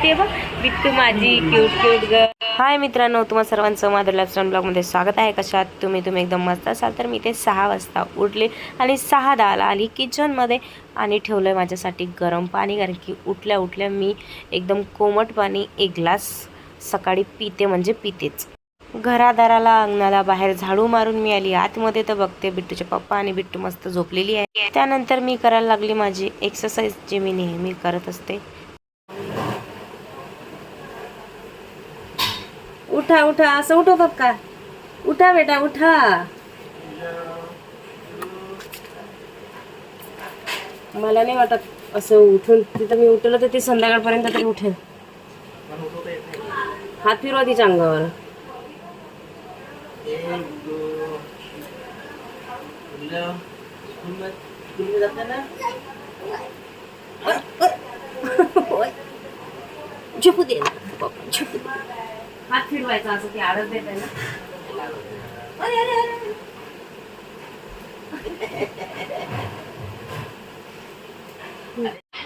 दिसते बघ. बिट्टू माझी क्यूट क्यूट ग हाय मित्रांनो तुम्हा सर्वांचं माझं लॅपस्टॉन ब्लॉगमध्ये स्वागत आहे. कशात तुम्ही? तुम्ही एकदम मस्त असाल तर मी ते सहा वाजता उठले आणि सहा दहाला आली किचनमध्ये आणि ठेवलं आहे माझ्यासाठी गरम पाणी कारण की उठल्या उठल्या मी एकदम कोमट पाणी एक ग्लास सकाळी पिते म्हणजे पितेच. घरादाराला अंगणाला बाहेर झाडू मारून मी आली. आतमध्ये तर बघते बिट्टूचे पप्पा आणि बिट्टू मस्त झोपलेली आहे. त्यानंतर मी करायला लागली माझी एक्सरसाइज जी मी नेहमी करत असते. उठा उठा असं उठवतात का उठा बेटा उठा. मला नाही वाटत असं उठून. तिथं मी उठलं तर ते संध्याकाळपर्यंत तरी उठेल. हात फिरवा तिच्या अंगावर. झोपू दे. झोपू दे. हात फिरवायचा असं ते आडत देत ना अरे, अरे, अरे,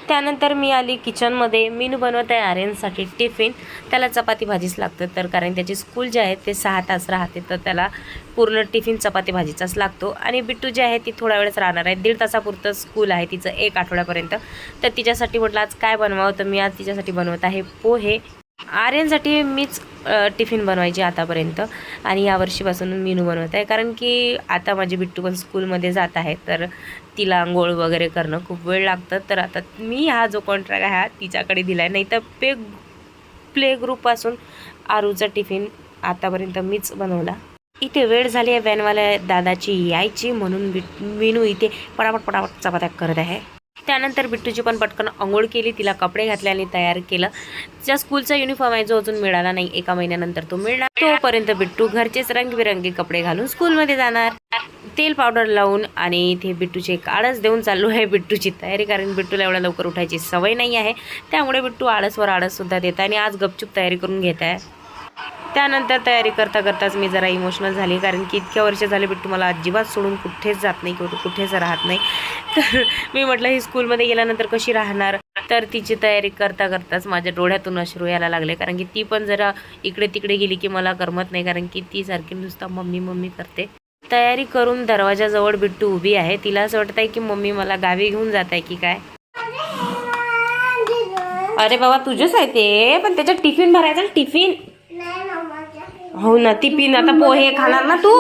त्यानंतर मी आली किचनमध्ये. मीनू बनवत आहे आर्यनसाठी टिफिन. त्याला चपाती भाजीच लागतं. तर कारण त्याची स्कूल जे आहे ते सहा तास राहते तर त्याला पूर्ण टिफिन चपाती भाजीचाच लागतो. आणि बिट्टू जे आहे ती थोड्या वेळेस राहणार आहे. दीड तासापुरतं स्कूल आहे तिचं एक आठवड्यापर्यंत. तर तिच्यासाठी म्हटलं आज काय बनवावं? तर मी आज तिच्यासाठी बनवत आहे पोहे. आर्यनसाठी मीच टिफिन बनवायची आतापर्यंत. आणि यावर्षीपासून मेनू बनवत आहे. कारण की आता माझी बिट्टू पण स्कूलमध्ये जात आहे. तर तिला आंघोळ वगैरे करणं खूप वेळ लागतं. तर आता मी हा जो कॉन्ट्रॅक्ट आहे हा तिच्याकडे दिला आहे नाही तर पे प्ले ग्रुपपासून आरूचा टिफिन आतापर्यंत मीच बनवला. इथे वेळ झाली आहे व्हॅनवाल्या दादाची यायची. म्हणून बिट मेनू इथे पटापट पटापट चपात्या करत आहे. त्यानंतर बिट्टूची पण पटकन आंघोळ केली तिला कपडे घातले आणि तयार केलं. ज्या स्कूलचा युनिफॉर्म आहे जो अजून मिळाला नाही एका महिन्यानंतर तो मिळणार. तोपर्यंत बिट्टू घरचेच रंगबिरंगी कपडे घालून स्कूलमध्ये जाणार. तेल पावडर लावून आणि इथे बिट्टूचे एक आळस देऊन चालू आहे बिट्टूची तयारी कारण बिट्टूला एवढ्या लवकर उठायची सवय नाही आहे. त्यामुळे बिट्टू आळसवर आळस सुद्धा देत आहे आणि आज गपचूप तयारी करून घेत आहे. त्यानंतर तयारी करता करताच मी जरा इमोशनल झाली कारण की इतक्या वर्ष झाले बिट्टू मला अजिबात सोडून कुठेच जात नाही किंवा कुठेच राहत नाही. तर मी म्हटलं ही स्कूलमध्ये गेल्यानंतर कशी राहणार? तर तिची तयारी करता करताच माझ्या डोळ्यातून अश्रू यायला लागले कारण की ती पण जरा इकडे तिकडे गेली की मला करमत नाही कारण की ती सारखी नुसतं मम्मी मम्मी करते. तयारी करून दरवाजाजवळ बिट्टू उभी आहे. तिला असं वाटत आहे की मम्मी मला गावी घेऊन जात आहे की काय? अरे बाबा तुझंच आहे ते पण त्याच्यात टिफिन भरायचा टिफिन हो ना टिफिन आता पोहे खाणार ना तू?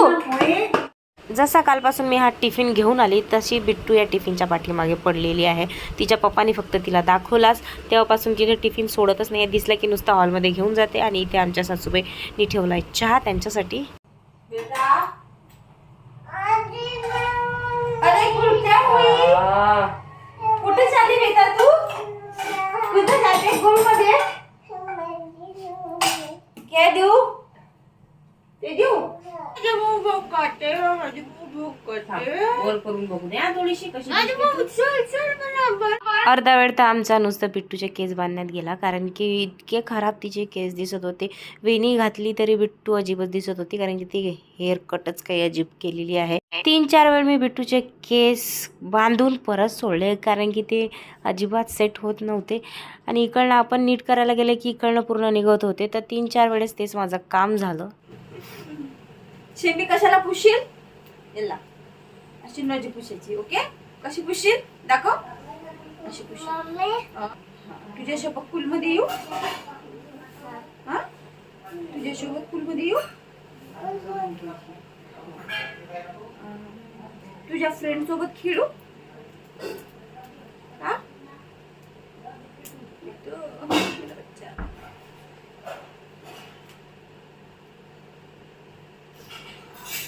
जसा कालपासून मी हा टिफिन घेऊन आली तशी बिट्टू या टिफिनच्या पाठीमागे पडलेली आहे. तिच्या पप्पानी फक्त तिला दाखवलाच. तेव्हापासून तिने टिफिन सोडतच नाही. दिसलं की नुसतं हॉलमध्ये घेऊन जाते आणि इथे आमच्या सासूबाईनी ठेवला आहे चहा त्यांच्यासाठी. कुठे करून बघू द्या थोडीशी कशी अर्धा वेळ तर आमचा नुसतं बिट्टूचे केस बांधण्यात गेला कारण की इतके खराब तिचे केस दिसत होते. वेणी घातली तरी बिट्टू अजिबच दिसत होती कारण की ती हेअर कटच काही अजीब केलेली आहे. तीन चार वेळ मी बिट्टूचे केस बांधून परत सोडले कारण की ते अजिबात सेट होत नव्हते. आणि इकडनं आपण नीट करायला गेले की इकडनं पूर्ण निघत होते तर तीन चार वेळेस तेच माझं काम झालं. शेंबी कशाला पुशील? याला अशी नजी पुशायची ओके? कशी पुशील दाखव. अशी पुशील. तुझ्या सोबत पूल मध्ये येऊ? हा? तुझ्या सोबत पूल मध्ये येऊ तुझ्या फ्रेंड सोबत खेळू? हा.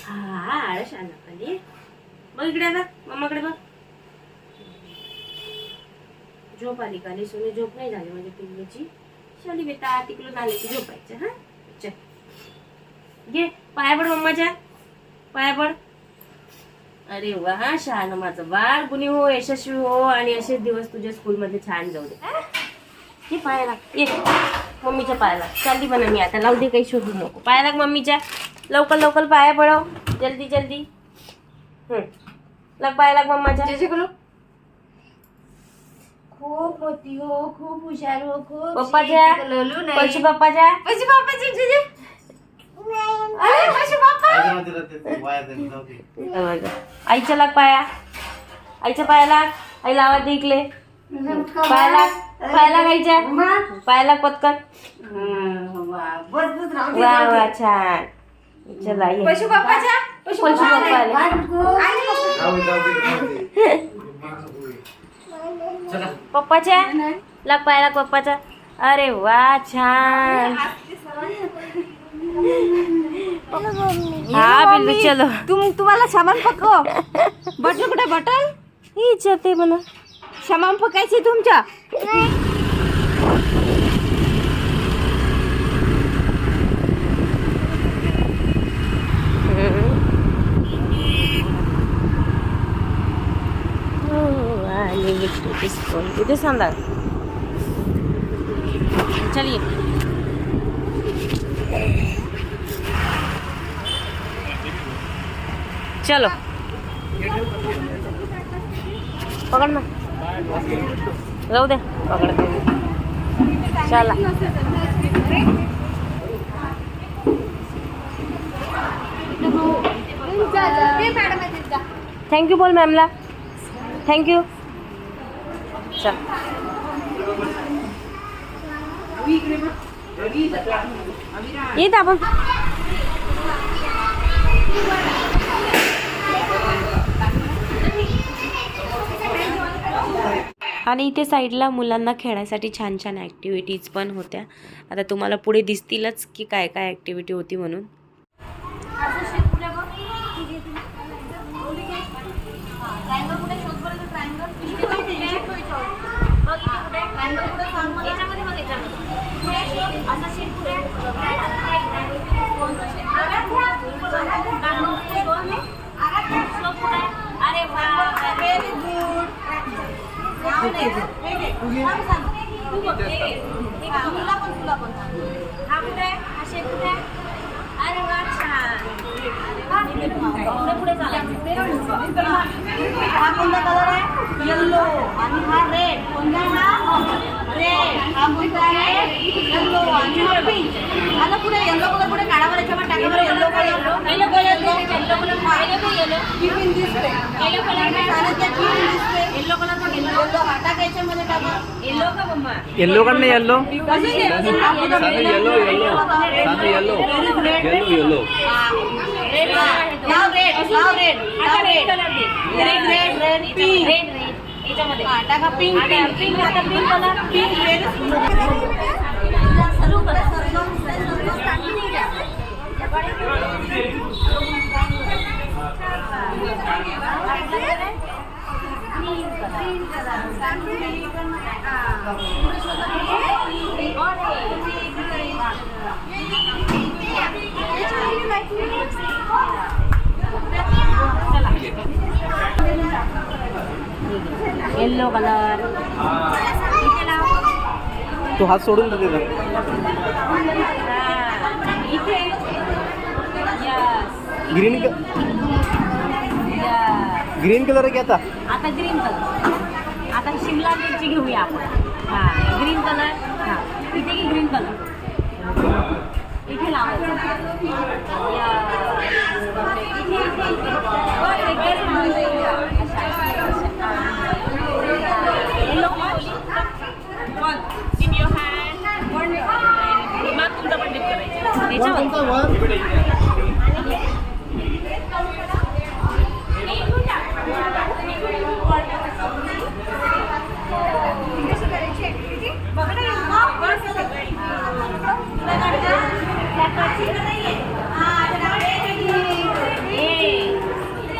हा आळस आला मग इकडे बघ मम्माकडे बघ. झोप आली का? सोने झोप नाही झाली माझ्या पिल्लूची. शाली बेता तिकडून आले की झोपायचं हा? चल. घे पायाबड मम्माच्या पायाबड अरे वा छान माझं बाळ. गुणी हो यशस्वी हो आणि असेच दिवस तुझ्या स्कूलमध्ये छान जाऊ दे. हे पायाला. ये. मम्मीच्या पायाला. चालली म्हणा मी आता. लावू दे काही शोधू नको. पायाला मम्मीच्या. लवकर लवकर पाया पडव. जल्दी जल्दी. हम्म. लग पाया लाग जैसे करो खूप मोठी हो खूप हुशार हो खूप पप्पाच्या शिकलेलं लोलू नाही. पशी पप्पाच्या अरे आईच्या लाग पाया. आईच्या पाया लाग. आईला आवाज दे इकडे. पाया लाग. पाया लाग आईच्या. पाया लाग पटकन. वा वा छान. चला ये पशु बाप्पाच्या पशु पशु बाप्पा पप्पाच्या? लाग पाया लाग पप्पाचा. अरे वा छान. हा बिल्लू चलो. तुम तुम्हाला सामान पकव. बटल कुठे बटल ही इच्छा म्हणा. सामान पकायचे तुमच्या हो, आणि विक्टोरी स्पून तिथे सांगा चलिए चलो पकड़ ना जाऊ दे पकड़ चला थँक्यू बोल मॅमला थँक्यू चल येत आपण. आणि इथे साईडला मुलांना खेळायसाठी छान छान ॲक्टिव्हिटीज पण होत्या. आता तुम्हाला पुढे दिसतीलच की काय काय ॲक्टिव्हिटी होती म्हणून. हा कोणता कलर आहे येल्लो आणि हा रेड कोणता हा रेड हा कोणता आहे येल्लो आणि हा पिंक आता पुढे येल्लो कलर पुढे काढा बरं याच्यावर टाका बरं yellow colour yellow colour yellow colour tiffin दिसते येल्लो कलर दिसते येल्लो कलर येल्लो हा टाका याच्यामध्ये टाका येल्लो का मम्मा येल्लो का नाही येल्लो सांगा येल्लो येल्लो पिंक कलर तू हात सोडून दे तिथं. इथे. ग्रीन ग्रीन कलर आहे की आता आता ग्रीन कलर आता शिमला मिरची घेऊया आपण हां ग्रीन कलर हा इथे की ग्रीन कलर इथे लावायचं Yes. इथे, इथे, इथे. बरं, इथे मग तुमचा पण त्याच्यावर.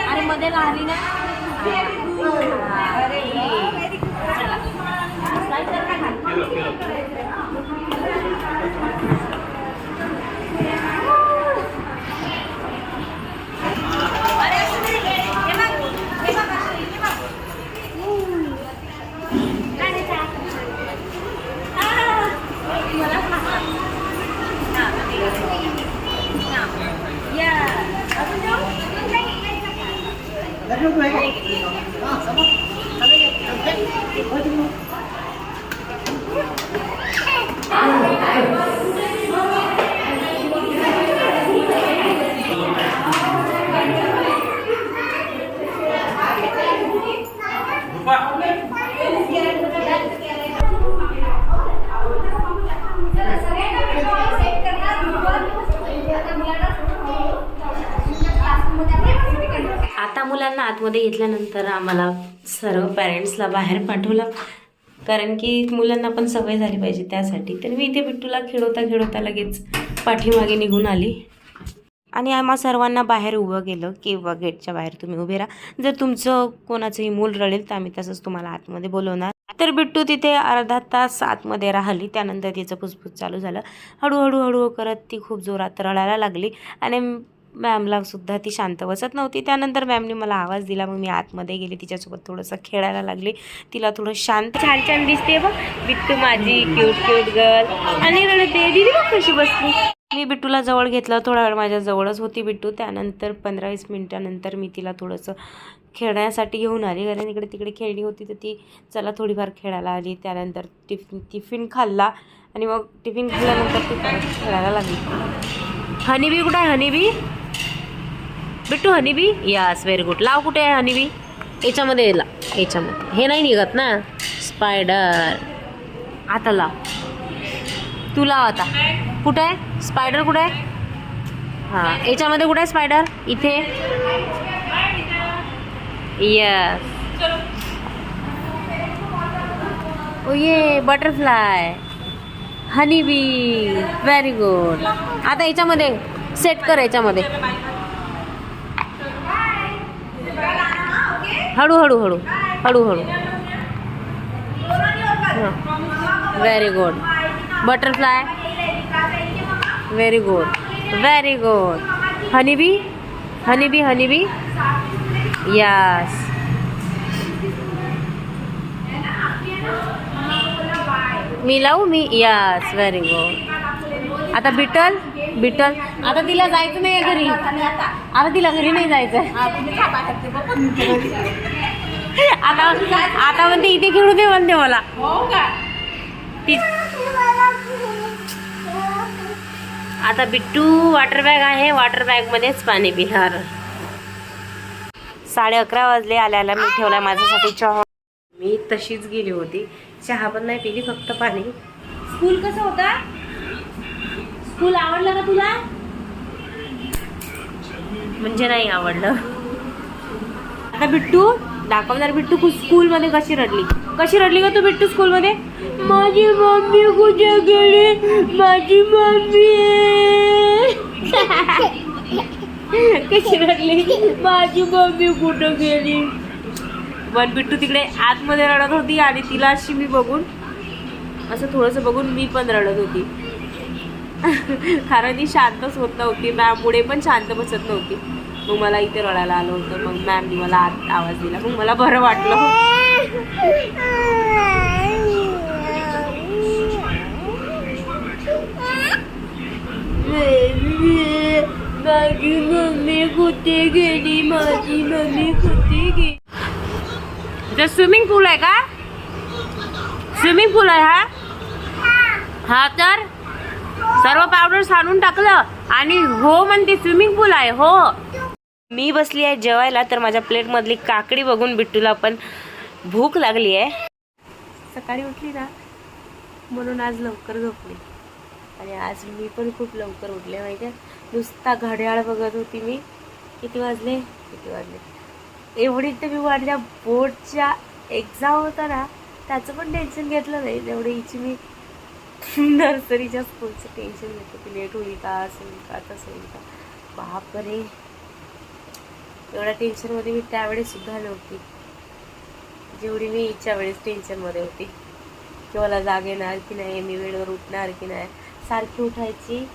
अरे मध्ये लागली ना अरे Rất may, cái này! मुलांना आतमध्ये घेतल्यानंतर आम्हाला सर्व पॅरेंट्सला बाहेर पाठवलं. कारण की मुलांना पण सवय झाली पाहिजे त्यासाठी. तर मी इथे बिट्टूला खेळवता खेळवता लगेच पाठीमागे निघून आली. आणि आम्हा सर्वांना बाहेर उभं केलं किंवा गेटच्या बाहेर तुम्ही उभे राहा. जर तुमचं कोणाचंही मूल रडेल तर आम्ही तसंच तुम्हाला आतमध्ये बोलवणार. तर बिट्टू तिथे अर्धा तास आतमध्ये राहिली. त्यानंतर तिचं फुसफुस चालू झालं. हळूहळू हळूहळू करत ती खूप जोरात रडायला लागली. आणि मॅमला सुद्धा ती शांत बसत नव्हती. त्यानंतर मॅमने मला आवाज दिला. मग मी आतमध्ये गेले. तिच्यासोबत थोडंसं खेळायला लागले. तिला थोडं शांत छान छान दिसते बघ. बिट्टू माझी क्यूट क्यूट गर्ल आणि रडते दिदी बघ कशी बसली. मी बिट्टूला जवळ घेतलं. थोडा वेळ माझ्या जवळच होती बिट्टू. त्यानंतर पंधरा वीस मिनटानंतर मी तिला थोडंसं खेळण्यासाठी घेऊन आली. कारण इकडे तिकडे खेळली होती तर ती चला थोडीफार खेळायला आली. त्यानंतर टिफिन टिफिन खाल्ला. आणि मग टिफिन खाल्ल्यानंतर ती परत खेळायला लागली. हनीबी कुठे आहे? Honeybee? Bittu honeybee? Yes very good लाव कुठे आहे हनीबी? याच्यामध्ये ला याच्यामध्ये. हे नाही निघत ना. स्पायडर आता लाव. तू लाव आता. कुठे आहे? स्पायडर कुठे आहे? हां. याच्यामध्ये कुठे आहे स्पायडर इथे. यस ओ ये butterfly honey bee very good आता याच्यामध्ये सेट कर याच्यामध्ये. हळू हळू. हळू हळू हळू very good butterfly very good very good honeybee honeybee honeybee yes मी लावू मी यस व्हेरी गुड आता बिटल बिटर आता तिला जायचं नाही घरी. आता तिला घरी नाही जायचं आता आता म्हणते इथे खेळू दे म्हणते मला. आता बिट्टू वॉटर बॅग आहे. वॉटर बॅग मध्येच पाणी बिहार साडे अकरा वाजले आल्याला मी ठेवला माझ्यासाठी चहा. मी तशीच गेली होती. चहा पण नाही पिली फक्त पाणी. स्कूल कसं होता? स्कूल आवडलं का तुला? म्हणजे नाही आवडलं. आता बिट्टू दाखवणार बिट्टू स्कूल मध्ये कशी रडली? कशी रडली का तू बिट्टू स्कूल मध्ये माझी मम्मी कुठे गेली? माझी मम्मी कशी रडली? माझी मम्मी कुठं गेली? पण बिट्टू तिकडे आतमध्ये रडत होती आणि तिला अशी मी बघून असं थोडंसं बघून मी पण रडत होती. कारण ती शांतच होत नव्हती. मॅममुळे पण शांत बसत नव्हती. मग मला इथे रडायला आलं होतं. मग मॅमनी मला आत आवाज दिला. मग मला बरं वाटलं. माझी मम्मी कुठे गेली माझी मम्मी कुठे गेली तर स्विमिंग पूल आहे का? स्विमिंग पूल आहे हा? हा तर? सर्व पावडर सांडून टाकलं. आणि हो म्हणते स्विमिंग पूल आहे हो. मी बसली आहे जेवायला तर माझ्या प्लेटमधली काकडी बघून बिट्टूला पण भूक लागली आहे. सकाळी उठली ना म्हणून आज लवकर झोपली. आणि आज मी पण खूप लवकर उठले माहिती नुसता घड्याळ बघत होती मी. किती वाजले? किती वाजले? एवढी तर मी माझ्या बोर्डच्या एक्झाम होता ना त्याचं पण टेन्शन घेतलं नाही. तेवढी हिची मी नर्सरीच्या स्कूलचं टेन्शन घेत की लेट होईल का असं होईल का तसं होईल का. बापरे. एवढ्या टेन्शनमध्ये मी त्यावेळेस सुद्धा नव्हती. जेवढी मी इच्छा वेळेस टेन्शनमध्ये होती. की मला जाग येणार की नाही मी वेळेवर उठणार की नाही. सारखी उठायची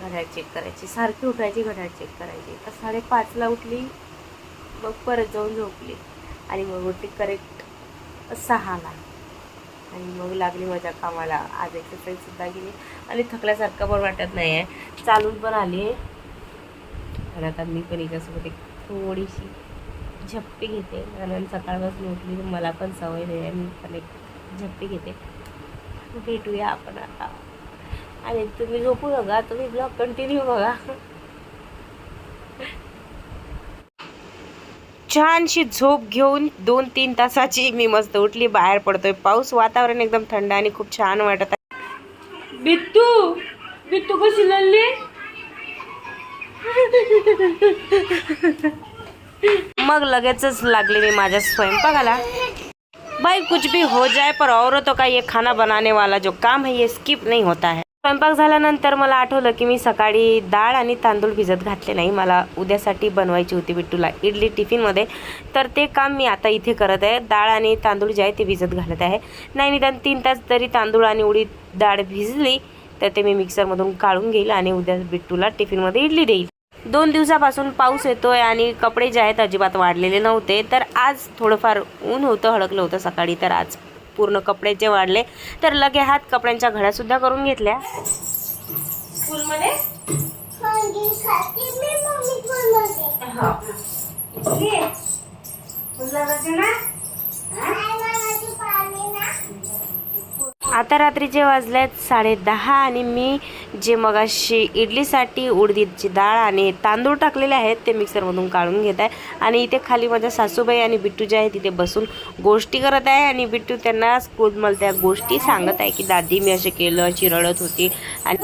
घड्याळ चेक करायची. सारखी उठायची घड्याळ चेक करायची. तर साडेपाचला उठली मग परत जाऊन झोपली. आणि मग उठली करेक्ट सहाला. आणि मग लागली माझ्या कामाला. आज एक्सरसाईजसुद्धा केली. आणि थकल्यासारखं पण वाटत नाही आहे चालून पण आली. आहे आणि आता मी पण एकासोबत एक थोडीशी झप्पी घेते. कारण सकाळपासून उठली तर मला पण सवय नाही आहे. मी पण एक झप्पी घेते. भेटूया आपण आता. आणि तुम्ही झोपू नका. तुम्ही ब्लॉग कंटिन्यू बघा. छानशी झोप घेऊन दोन तीन तासाची मी मस्त उठली बाहेर पडतोय. पाऊस वातावरण एकदम थंड आणि खूप छान वाटत आहे. बिट्टू बिट्टू कशी लढली? मग लगेचच लागले मी माझ्या स्वयंपाकाला. भाई कुछ भी हो जाए पर औरतों का ये खाना बनाने वाला जो काम है ये स्किप नहीं होता है. स्वयंपाक झाल्यानंतर मला आठवलं की मी सकाळी डाळ आणि तांदूळ भिजत घातले नाही. मला उद्यासाठी बनवायची होती बिट्टूला इडली टिफिनमध्ये. तर ते काम मी आता इथे करत आहे. डाळ आणि तांदूळ जे आहे ते भिजत घालत आहे. नाही निदान तीन तास तरी तांदूळ आणि उडीद डाळ भिजली तर ते मी मिक्सरमधून काढून घेईल आणि उद्या बिट्टूला टिफिनमध्ये इडली देईल. दोन दिवसापासून पाऊस येतोय आणि कपडे जे आहेत अजिबात वाढलेले नव्हते. तर आज थोडंफार ऊन होतं हडकलं होतं सकाळी. तर आज पूर्ण कपडे जे वाढले तर लगे हात कपड्यांच्या घड्या सुद्धा करून घेतल्या. स्कूलमध्ये? आता रात्रीचे वाजलेत साडे दहा आणि मी जे मगाशी इडलीसाठी उडदीची डाळ आणि तांदूळ टाकलेले आहेत ते मिक्सरमधून काढून घेत आहे. आणि इथे खाली माझ्या सासूबाई आणि बिट्टू जे आहे तिथे बसून गोष्टी करत आहे. आणि बिट्टू त्यांना स्कूलमध्ये त्या गोष्टी सांगत आहे की दादी मी असे केलं अशी रडत होती. आणि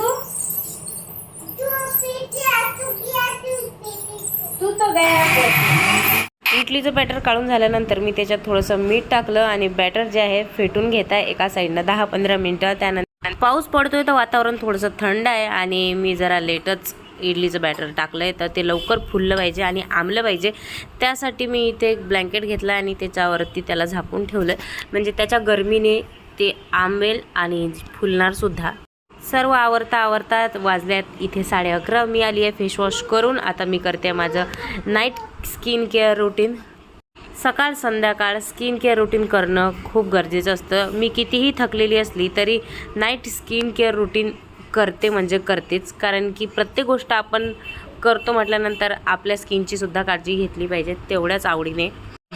इडलीचं बॅटर काढून झाल्यानंतर मी त्याच्यात थोडंसं मीठ टाकलं आणि बॅटर जे आहे फेटून घेत आहे एका साईडनं दहा पंधरा मिनटं त्यानंतर पाऊस पडतोय तर वातावरण थोडंसं थंड आहे आणि मी जरा लेटच इडलीचं बॅटर टाकलं आहे तर ते लवकर फुललं पाहिजे आणि आंबलं पाहिजे. त्यासाठी मी इथे एक ब्लँकेट घेतलं आणि त्याच्यावरती त्याला झाकून ठेवलं. म्हणजे त्याच्या गरमीने ते आंबेल आणि फुलणारसुद्धा सर्व आवरता आवरता वाजल्यात इथे साडे अकरा. मी आली आहे फेसवॉश करून. आता मी करते माझं नाईट स्किन केअर रुटीन. सकाळ संध्याकाळ स्किन केअर रुटीन करणं खूप गरजेचं असतं. मी कितीही थकलेली असली तरी नाईट स्किन केअर रुटीन करते म्हणजे करतेच. कारण की प्रत्येक गोष्ट आपण करतो म्हटल्यानंतर आपल्या स्किनची सुद्धा काळजी घेतली पाहिजे तेवढ्याच आवडीने.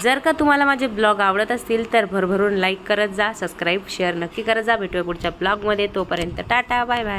जर का तुम्हाला माझे ब्लॉग आवडत असतील तर भरभरून लाईक करत जा सबस्क्राईब शेअर नक्की करत जा. भेटूया पुढच्या ब्लॉगमध्ये. तोपर्यंत टाटा बाय बाय